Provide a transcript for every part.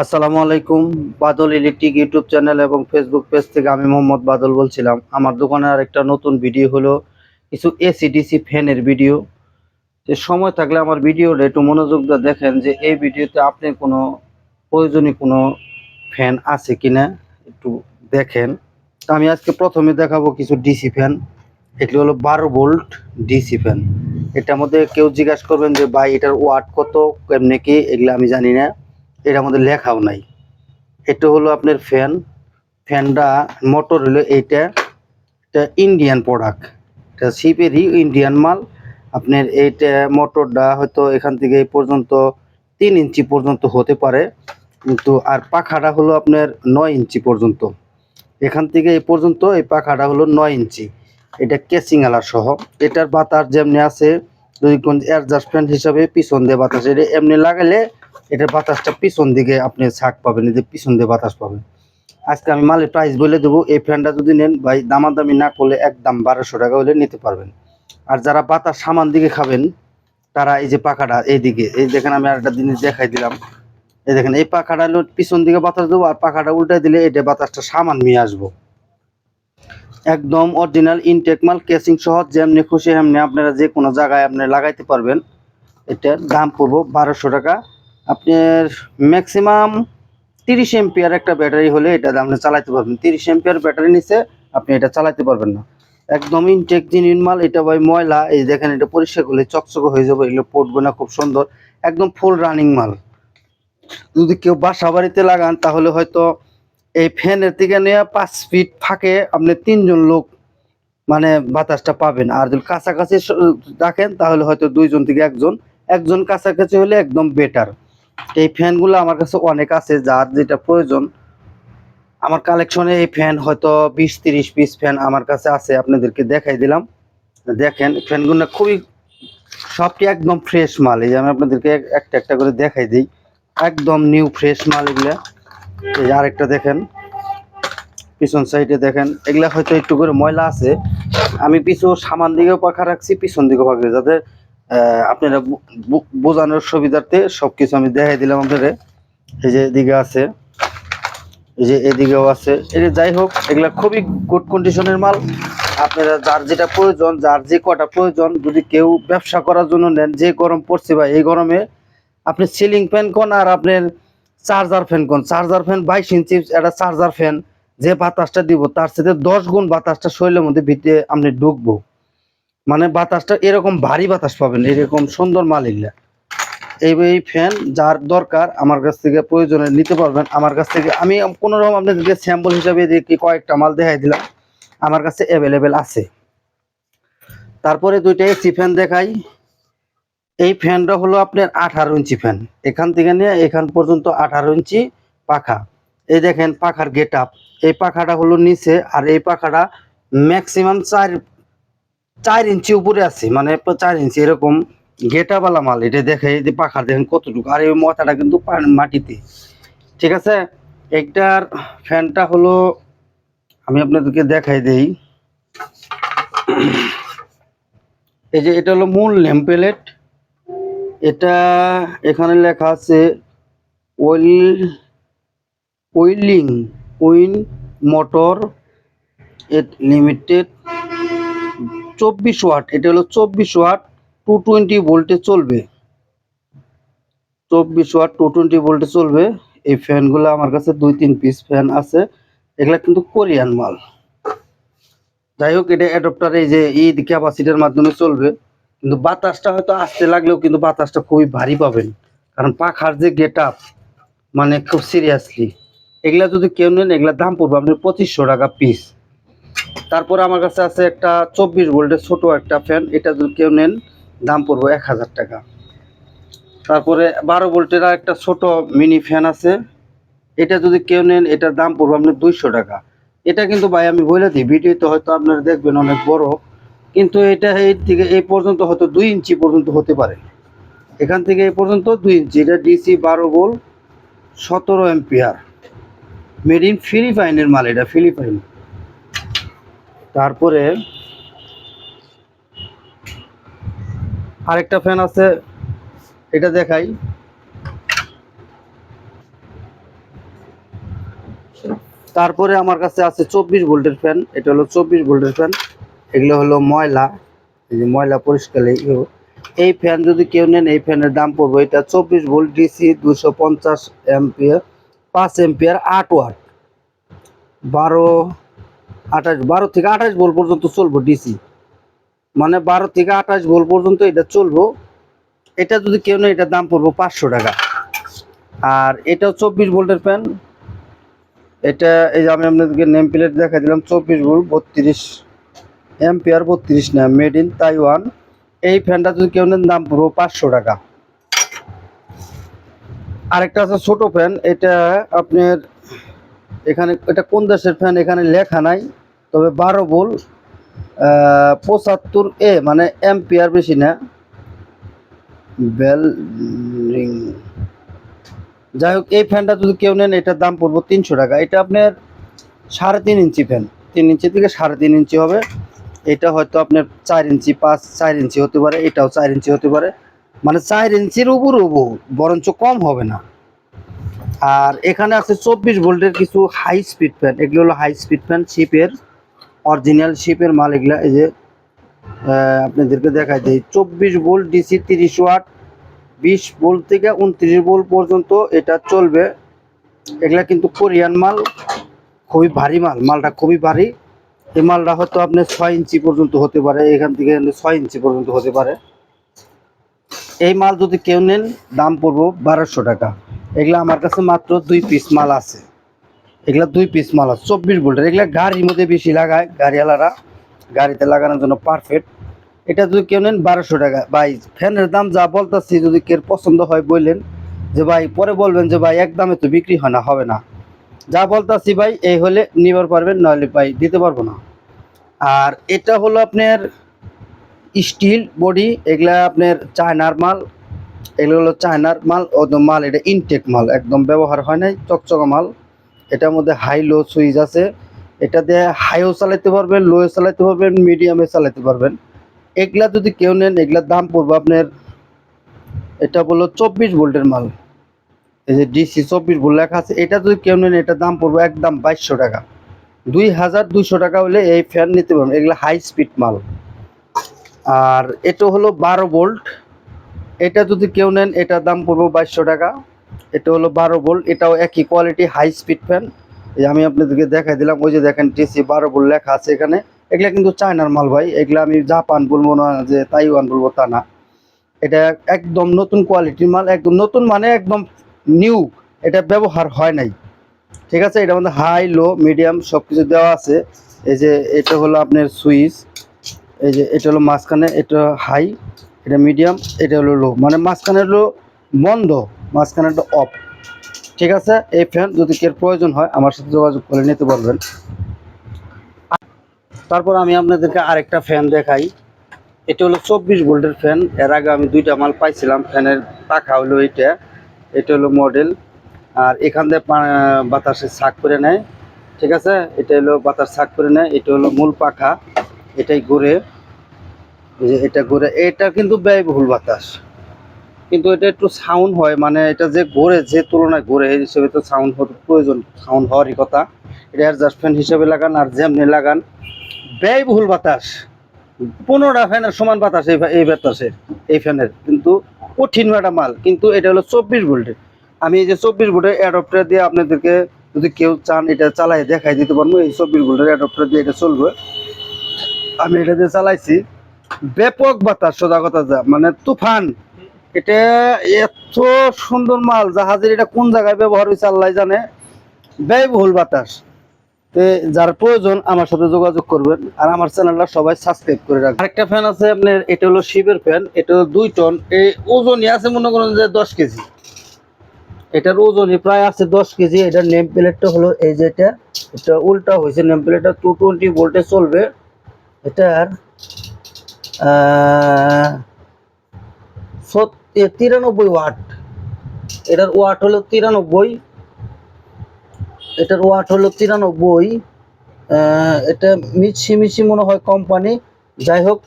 আসসালামু আলাইকুম, Badal electric YouTube channel এবং ফেসবুক পেজ থেকে আমি মোহাম্মদ বাদল বলছিলাম। আমার দোকানে আর একটা নতুন ভিডিও হলো কিছু এসি ডিসি ফ্যানের ভিডিও। যে সময় থাকলে আমার ভিডিওটা একটু মনোযোগ দিয়ে দেখেন যে এই ভিডিওতে আপনি কোনো প্রয়োজনীয় কোনো ফ্যান আছে কিনা একটু দেখেন। আমি আজকে প্রথমে দেখাবো কিছু ডিসি ফ্যান এগুলো হলো বারো ভোল্ট ডিসি ফ্যান এটার মধ্যে কেউ জিজ্ঞাসা করবেন যে, ভাই, এটার ওয়াট কত? কেমনে কি? এগুলো আমি জানি না। এটার মধ্যে লেখাও নাই। এটা হলো আপনার ফ্যান। ফ্যানটা মোটর হলো এইটা। এটা ইন্ডিয়ান প্রোডাক্ট। এটা শিপেরই ইন্ডিয়ান মাল। আপনার এইটা মোটরটা হয়তো এখান থেকে এই পর্যন্ত তিন ইঞ্চি পর্যন্ত হতে পারে। কিন্তু আর পাখাটা হলো আপনার নয় ইঞ্চি পর্যন্ত। এখান থেকে এই পর্যন্ত এই পাখাটা হলো নয় ইঞ্চি। এটা কেসিং আলা সহ। এটার বাতাস যেমনি আছে, যদি কোন অ্যাডজাস্টমেন্ট হিসাবে পিছন দিয়ে বাতাস এটা এমনি লাগালে এটার বাতাসটা পিছন দিকে আপনি ছাক পাবেন এদের পিছন দিয়ে বাতাস পাবেন। আজকে আমি মালের প্রাইস বলে দেবো, এই ফ্যানটা যদি নেন, ভাই, দামাদামি না করলে একদম বারোশো টাকা হলে নিতে পারবেন। আর যারা বাতাস সামান দিকে খাবেন, তারা এই যে পাখাটা এইদিকে, এই দেখেন আমি আরেকটা জিনিস দেখাই দিলাম। এই দেখেন, এই পাখাটা পিছন দিকে বাতাস দেবো, আর পাখাটা উল্টাই দিলে এটা বাতাসটা সামান নিয়ে আসব। একদম অরিজিনাল ইনটেক মাল কেসিং সহ যেমনি খুশি এমনি আপনারা যে কোনো জায়গায় আপনি লাগাইতে পারবেন। এটার দাম পড়ব বারোশো টাকা। আপনার ম্যাক্সিমাম তিরিশ এমপিয়ার একটা ব্যাটারি হলে এটা আপনি চালাতে পারবেন। তিরিশ এমপিয়ার ব্যাটারি নিচে আপনি এটা চালাতে পারবেন না। একদম ইনটেক জিনিস মাল, এটা ভাই ময়লা, এই দেখেন এটা পরিষ্কার করলে চকচকে হয়ে যাবে, এগুলো পড়বে না, খুব সুন্দর। একদম ফুল রানিং মাল। যদি কেউ বাসা বাড়িতে লাগান, তাহলে হয়তো এই ফ্যানের থেকে নিয়ে পাঁচ ফিট ফাঁকে আপনি তিনজন লোক মানে বাতাসটা পাবেন। আর যদি কাছাকাছি রাখেন, তাহলে হয়তো দুইজন থেকে একজন। একজন কাছাকাছি হলে একদম বেটার এই ফ্যানগুলো আমার কাছে অনেক আছে, যার যেটা প্রয়োজন। আমার কালেকশনে এই ফ্যান হয়তো বিশ, তিরিশ পিস ফ্যান আমার কাছে আছে, আপনাদেরকে দেখাই দিলাম। দেখেন ফ্যানগুলো খুবই, সবটি একদম ফ্রেশ মাল। এই যে আমি আপনাদেরকে একটা একটা করে দেখাই দিই। একদম নিউ ফ্রেশ মাল এগুলা। এই যে আরেকটা দেখেন। পিছন সাইডে দেখেন। এগুলা হয়তো একটু করে ময়লা আছে। আমি পিছু সামান দিকেও পাখা রাখছি, পিছন দিকেও পাখা যাতে আপনারা বু- বু- বোঝানোর সুবিধার্থে সবকিছু আমি দেখাই দিলাম আপনাদের। এই যে এদিকে আছে, এই যে এদিকেও আছে। এই যাই হোক, এগুলা খুবই গুড কন্ডিশনের মাল। আপনারা যার যেটা প্রয়োজন, যার যে কটা প্রয়োজন, যদি কেউ ব্যবসা করার জন্য নেন, যে গরম পড়ছে ভাই, এই গরমে আপনি সিলিং ফ্যান কোন আর আপনার চার্জার ফ্যান কোন। চার্জার ফ্যান বাইশ ইঞ্চি একটা চার্জার ফ্যান যে বাতাসটা দিব, তার সাথে দশ গুণ বাতাসটা শরীরের মধ্যে ভিতরে আপনি ঢুকবো। মানে বাতাসটা এরকম ভারী বাতাস পাবেন, এরকম সুন্দর মাল এগুলা এই এই ফ্যান যার দরকার আমার কাছ থেকে প্রয়োজনে নিতে পারবেন। আমার কাছ থেকে আমি কোনো রকম আপনাদেরকে স্যাম্পল হিসাবে কয়েকটা মাল দেখাই দিলাম। আমার কাছে অ্যাভেলেবেল আছে। তারপরে দুইটা এসি ফ্যান দেখাই। এই ফ্যানটা হলো আপনার আঠারো ইঞ্চি ফ্যান এখান থেকে নিয়ে এখান পর্যন্ত আঠারো ইঞ্চি পাখা। এই দেখেন পাখার গেট আপ এই পাখাটা হলো নিচে আর এই পাখাটা ম্যাক্সিমাম চার চার ইঞ্চি উপরে আছে মানে চার ইঞ্চি এরকম গেটাবালা মাল, এটা দেখে যে পাখার দেখেন কতটুকু, আর এই মাথাটা কিন্তু মাটিতে। ঠিক আছে? একটার ফ্যানটা হলো, আমি আপনাদেরকে দেখাই দেই। এই যে এটা হলো মূল ল্যাম্পেলেট। এটা এখানে লেখা আছে, well, welling win motor at limited. চব্বিশ ওয়াট, এটা হলো চব্বিশ ওয়াট টু টোয়েন্টি ভোল্টে চলবে। চব্বিশ ওয়াট টু টোয়েন্টি ভোল্টে চলবে। এই ফ্যানগুলো আমার কাছে দুই তিন পিস ফ্যান আছে, এগুলা কিন্তু কোরিয়ান মাল। যাই হোক, এটা অ্যাডপ্টার এই যে ঈদ ক্যাপাসিটির মাধ্যমে চলবে। কিন্তু বাতাসটা হয়তো আসতে লাগলেও কিন্তু বাতাসটা খুবই ভারী পাবেন। কারণ পাখার যে গেট আপ মানে খুব সিরিয়াসলি এগুলা যদি কেউ নেন এগুলা দাম পড়বে আপনার পঁচিশশো টাকা পিস তারপর আমার কাছে আছে একটা চব্বিশ ভোল্টের ছোট একটা ফ্যান এটা যদি কেউ নেন, দাম পড়বে এক হাজার টাকা। তারপরে বারো ভোল্টের একটা ছোট মিনি ফ্যান আছে। এটা যদি কেউ নেন, এটার দাম পড়বে আপনার দুইশো টাকা। এটা কিন্তু ভাই আমি বলে দিই ভিডিওতে হয়তো আপনারা দেখবেন অনেক বড়, কিন্তু এটা এই থেকে এই পর্যন্ত হয়তো দুই ইঞ্চি পর্যন্ত হতে পারে। এখান থেকে এই পর্যন্ত দুই ইঞ্চি, এটা ডিসি বারো ভোল সতেরো এম্পিয়ার মেড ইন ফিলিপাইনের মাল এটা ফিলিপাইন তারপরে আরেকটা ফ্যান আছে, এটা দেখাই। তারপরে আমার কাছে আছে চব্বিশ ভোল্টের ফ্যান, এটা হলো চব্বিশ ভোল্টের ফ্যান, এগুলো হলো ময়লা, এই যে ময়লা পরিষ্কার, এই ফ্যান যদি কেউ নেন, এই ফ্যানের দাম পড়বে, এটা চব্বিশ ভোল্ট ডিসি, দুশো পঞ্চাশ এম্পিয়ার, পাঁচ এম্পিয়ার, আট ওয়াট, বারো আঠাশ, বারো থেকে আঠাশ ভোল্ট পর্যন্ত চলবো ডিসি। মানে বারো থেকে আঠাশ ভোল্ট পর্যন্ত এটা চলবো। এটা যদি কেউ নেই দাম পড়ব পাঁচশো টাকা। আর এটাও চব্বিশ ভোল্টের ফ্যান এটা এই যে আমি আপনাদেরকে নেম প্লেট দেখা দিলাম, চব্বিশ ভোল্ট, বত্রিশ এম্পিয়ার বত্রিশ না মেড ইন তাইওয়ান এই ফ্যানটা যদি কেউ নেন দাম পড়ব পাঁচশো টাকা। আরেকটা আছে ছোট ফ্যান এটা আপনার এখানে, এটা কোন দেশের ফ্যান এখানে লেখা নাই। তবে বারো বোল পঁচাত্তর এ মানে এম্পিয়ার বেশি না। বেল যাই হোক, এই ফ্যানটা যদি কেউ নেন, এটার দাম পড়ব তিনশো টাকা। এটা আপনার সাড়ে তিন ইঞ্চি ফ্যান তিন ইঞ্চি থেকে সাড়ে তিন ইঞ্চি হবে। এটা হয়তো আপনার চার ইঞ্চি, পাঁচ, চার ইঞ্চি হতে পারে, এটাও চার ইঞ্চি হতে পারে। মানে চার ইঞ্চির উপর উপর, বরঞ্চ কম হবে না। আর এখানে আছে চব্বিশ ভোল্টের কিছু হাই স্পিড ফ্যান এগুলো হলো হাই স্পিড ফ্যান শিপের অরিজিনাল শিপের মাল এগুলা, এই যে আপনাদেরকে দেখাই দেয় চব্বিশ ভোল্ট ডিসি তিরিশ ওয়াট, বিশ ভোল্ট থেকে উনত্রিশ ভোল্ট পর্যন্ত এটা চলবে। এগুলা কিন্তু কোরিয়ান মাল, খুবই ভারী মাল, মালটা খুবই ভারী। এই মালটা হয়তো আপনার ছয় ইঞ্চি পর্যন্ত হতে পারে, এখান থেকে ছয় ইঞ্চি পর্যন্ত হতে পারে। এই মাল যদি কেউ নেন, দাম পড়ব বারোশো টাকা। এগুলা আমার কাছে মাত্র দুই পিস মাল আছে। এগুলা দুই পিস মাল আছে, চব্বিশ ভোল্টের এগুলা গাড়ির মধ্যে বেশি লাগায়, গাড়িওয়ালারা গাড়িতে লাগানোর জন্য পারফেক্ট এটা যদি কেউ নেন বারোশো টাকা। ভাই, ফ্যানের দাম যা বলতেছি, যদি কেউ পছন্দ হয় বললেন যে, ভাই, পরে বলবেন যে, ভাই, এক দামে তো বিক্রি হয় না, হবে না। যা বলতাছি, ভাই, এই হলে নিবার পারবেন নাহলে ভাই, দিতে পারব না। আর এটা হলো আপনার স্টিল বডি এগুলা আপনার চায়নার মাল। এগুলো হলো চায়নার মাল ও মাল, এটা ইনটেক মাল, একদম ব্যবহার হয় নাই, চকচকা মাল। এটার মধ্যে হাই লো সুইচ আছে। এটা দিয়ে হাইও চালাতে পারবেন লোয়ে চালাতে পারবেন মিডিয়ামে চালাতে পারবেন। এগুলা যদি কেউ নেন, এগুলার দাম পড়বে আপনার, এটা বলল চব্বিশ ভোল্টের মাল। এই যে ডিসি চব্বিশ ভোল্ট লেখা আছে, এটা যদি কেউ নেন, এটার দাম পড়বে একদম বাইশশো টাকা। দুই হাজার দুইশো টাকা হলে এই ফ্যান নিতে পারবেন, এগুলো হাই স্পিড মাল। আর এটা হলো বারো ভোল্ট। এটা যদি কেউ নেন, এটার দাম পড়বে বাইশশো টাকা। এটা হলো বারো বোল্ট এটাও একই কোয়ালিটি হাই স্পিড ফ্যান এই আমি আপনাদেরকে দেখাই দিলাম, ওই যে দেখেন টিসি বারো ভোল্ট লেখা আছে এখানে। এগুলা কিন্তু চায়নার মাল ভাই, এগুলা আমি জাপান বলব না, যে তাইওয়ান বলব তা না। এটা একদম নতুন কোয়ালিটির মাল, একদম নতুন মানে একদম নিউ এটা ব্যবহার হয় নাই। ঠিক আছে, এটা মধ্যে হাই লো মিডিয়াম সব কিছু দেওয়া আছে। এই যে এটা হলো আপনার সুইচ, এই যে এটা হলো মাঝখানে, এটা হাই এটা মিডিয়াম এটা হলো লো মানে মাঝখানে হলো বন্ধ। মাঝখানেটা অফ ঠিক আছে? এই ফ্যান যদি কেউ প্রয়োজন হয়, আমার সাথে যোগাযোগ করে নিতে পারবেন তারপর আমি আপনাদেরকে আরেকটা ফ্যান দেখাই। এটা হলো চব্বিশ ভোল্টের ফ্যান এর আগে আমি দুইটা মাল পাইছিলাম। ফ্যানের পাখা হলো এইটা। এটা হলো মডেল আর এখান দিয়ে বাতাসে ছাক করে নেয়। ঠিক আছে? এটা হলো বাতাস ছাক করে নেয়। এটা হলো মূল পাখা। এটাই ঘুরে এটা ঘুরে এটা কিন্তু ব্যয়বহুল বাতাস। কিন্তু এটা একটু সাউন্ড হয় মানে এটা যে ঘোরে যে তুলনায় ঘোরে এই হিসেবে তো সাউন্ড হওয়ার প্রয়োজন সাউন্ড হওয়ারই কথা। এটা অ্যাডজাস্ট ফ্যান হিসেবে লাগান আর যেমনি লাগান, ব্যয়বহুল বাতাস। পনেরোটা ফ্যানের সমান বাতাস এই এই বাতাসের এই ফ্যানের কিন্তু কঠিন একটা মাল, কিন্তু এটা হলো চব্বিশ ভোল্টের আমি এই যে চব্বিশ ভোল্টের অ্যাডপ্টার দিয়ে আপনাদেরকে যদি কেউ চান এটা চালাই দেখাই দিতে পারব, এই চব্বিশ ভোল্টের অ্যাডপ্টার দিয়ে এটা চলবে। আমি এটা দিয়ে চালাইছি, ব্যাপক বাতাস সোজা কথা যা মানে তুফান। এটা এত সুন্দর মাল, জাহাজের এটা কোন জায়গায় ব্যবহার হয়েছে আল্লাহ জানে। ব্যয়বহুল বাতাস। যার প্রয়োজন আমার সাথে যোগাযোগ করবেন আর আমার চ্যানেলটা সবাই সাবস্ক্রাইব করে রাখবেন। আরেকটা ফ্যান আছে আপনার, এটা হলো শিবের ফ্যান এটা হলো দুই টন এই ওজনই আছে মনে করেন যে দশ কেজি। এটার ওজনই প্রায় আছে দশ কেজি। এটার নেম প্লেটটা হলো এই যে এটা। এটা উল্টা হয়েছে নেম প্লেটটা টু টোয়েন্টি ভোল্টে চলবে। এটার তিরানব্বই ওয়াট। এটার ওয়াট হলো তিরানব্বই। এটার ওয়াট হলো তিরানব্বই। এটা মিছি মিছি মনে হয় কোম্পানি যাই হোক,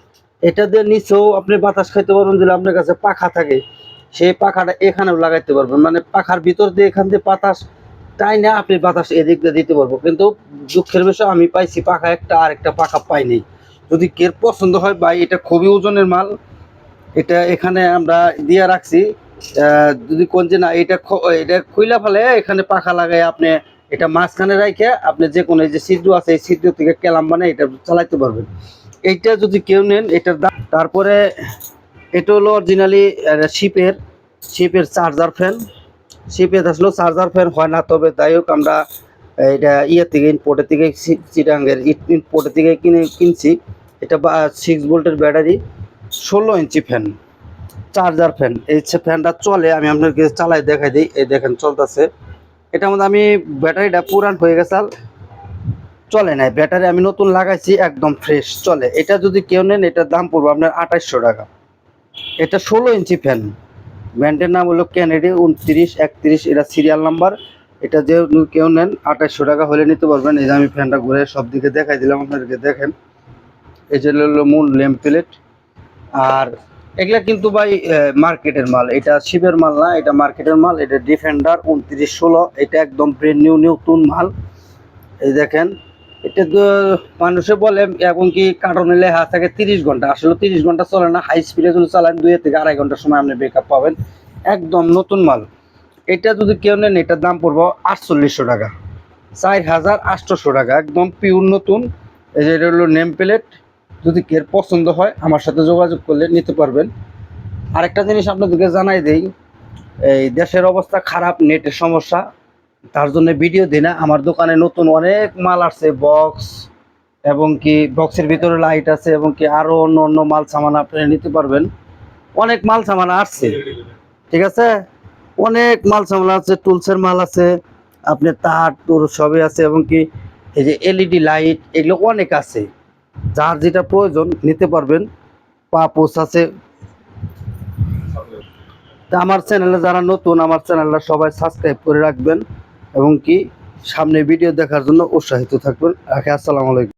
এটা দিয়ে নিচেও আপনি বাতাস খাইতে পারবেন যদি আপনার কাছে পাখা থাকে। সেই পাখাটা এখানেও লাগাইতে পারবেন। মানে পাখার ভিতর দিয়ে এখান দিয়ে বাতাস তাই না আপনি বাতাস এদিক দিয়ে দিতে পারব। কিন্তু দুঃখের বিষয়, আমি পাইছি পাখা একটা আর একটা পাখা পাইনি। যদি কের পছন্দ হয়, ভাই, এটা খুবই ওজনের মাল। এটা এখানে আমরা দিয়ে রাখছি। যদি কোন যে না, এটা এটা খুইলা ফেলে, এখানে পাখা লাগাই আপনি এটা মাঝখানে রাখে আপনি যে কোনো যে সিদ্ধ আছে, এই সিদ্ধ থেকে কেলাম মানে এটা চালাইতে পারবেন। এইটা যদি কেউ নেন, এটার দাম তারপরে এটা হলো অরিজিনালি শিপের শিপের চার্জার ফ্যান শিপে আসলেও চার্জার ফ্যান হয় না, তবে যাই হোক আমরা এটা ইয়ে থেকে ইনপোর্টের থেকে চিটাঙ্গের ইম্পোর্টের থেকে কিনে কিনছি। এটা সিক্স ভোল্টের ব্যাটারি ষোলো ইঞ্চি ফ্যান চার্জার ফ্যান এই ফ্যানটা চলে, আমি আপনাকে চালাই দেখাই দিই। এই দেখেন চলতেছে। এটার মধ্যে আমি ব্যাটারিটা পুরান হয়ে গেছে, আর চলে নাই। ব্যাটারি আমি নতুন লাগাইছি, একদম ফ্রেশ চলে। এটা যদি কেউ নেন, এটার দাম পড়বে আপনার আঠাশশো টাকা। এটা ষোলো ইঞ্চি ফ্যান ব্র্যান্ডের নাম হলো ক্যানেডি উনত্রিশ, একত্রিশ, এটা সিরিয়াল নাম্বার এটা যে কেউ নেন আঠাশশো টাকা হলে নিতে পারবেন। এই যে আমি ফ্যানটা ঘুরে সব দিকে দেখাই দিলাম, আপনাদেরকে দেখেন। এই যে হলো মূল ল্যাম্প প্লেট আর এগুলা কিন্তু ভাই মার্কেটের মাল। এটা শিবের মাল না, এটা মার্কেটের মাল, এটা ডিফেন্ডার উনত্রিশ ষোলো, এটা একদম ব্রেন নিউ নতুন মাল। এই দেখেন, এটা তো মানুষে বলে, এখন কি কার্টনে লেখা থাকে তিরিশ ঘণ্টা। আসলে তিরিশ ঘণ্টা চলে না হাই স্পিডে যদি চালান, দুই থেকে আড়াই ঘণ্টার সময় আপনি ব্রেকআপ পাবেন। একদম নতুন মাল। এটা যদি কেউ নেন, এটার দাম পড়ব আটচল্লিশশো টাকা। চার হাজার আটশোশো টাকা, একদম পিওর নতুন। এই যে এটা হলো নেম প্লেট যদি কের পছন্দ হয়, আমার সাথে যোগাযোগ করলে নিতে পারবেন। আরেকটা জিনিস আপনাদেরকে জানাই দেই, এই দেশের অবস্থা খারাপ, নেটের সমস্যা, তার জন্য ভিডিও দিই না। আমার দোকানে নতুন অনেক মাল আসছে বক্স এবং কি বক্সের ভিতরে লাইট আছে এবং কি আরও অন্য অন্য মাল সামান আপনি নিতে পারবেন। অনেক মাল সামান আসছে, ঠিক আছে? অনেক মাল সামান আছে টুলসের মাল আছে, আপনি তার টুর সবই আছে এবং কি এই যে এলইডি লাইট এগুলো অনেক আছে। যার যেটা প্রয়োজন নিতে পারবেন, পা পোস আছে তা আমার চ্যানেলে যারা নতুন, আমার চ্যানেলটা সবাই সাবস্ক্রাইব করে রাখবেন এবং কি সামনে ভিডিও দেখার জন্য উৎসাহিত থাকবেন। আসসালামু আলাইকুম।